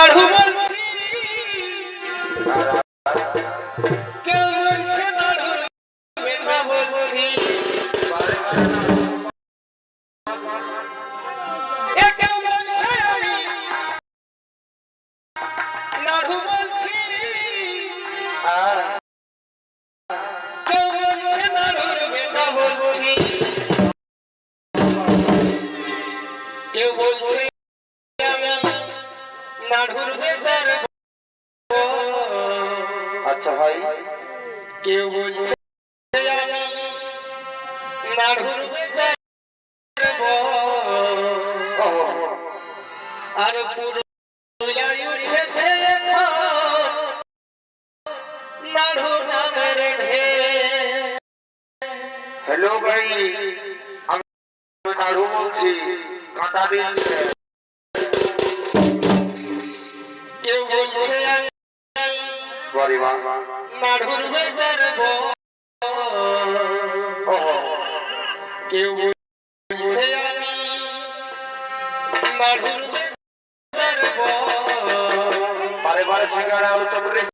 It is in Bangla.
কাঢ়ু কেউ বলছে না বলছি। আচ্ছা ভাই। কেউ বলছে আমি নাড়ুর বেতার আর পুরো হ্যালো ভাই আমি নাড়ু বলছি কাঁটা দিন। কেউ বলছে গরিমা। মাঢুর কেউ বলছে আমি মাঢুর বেটার বারে বারে শিকার আলো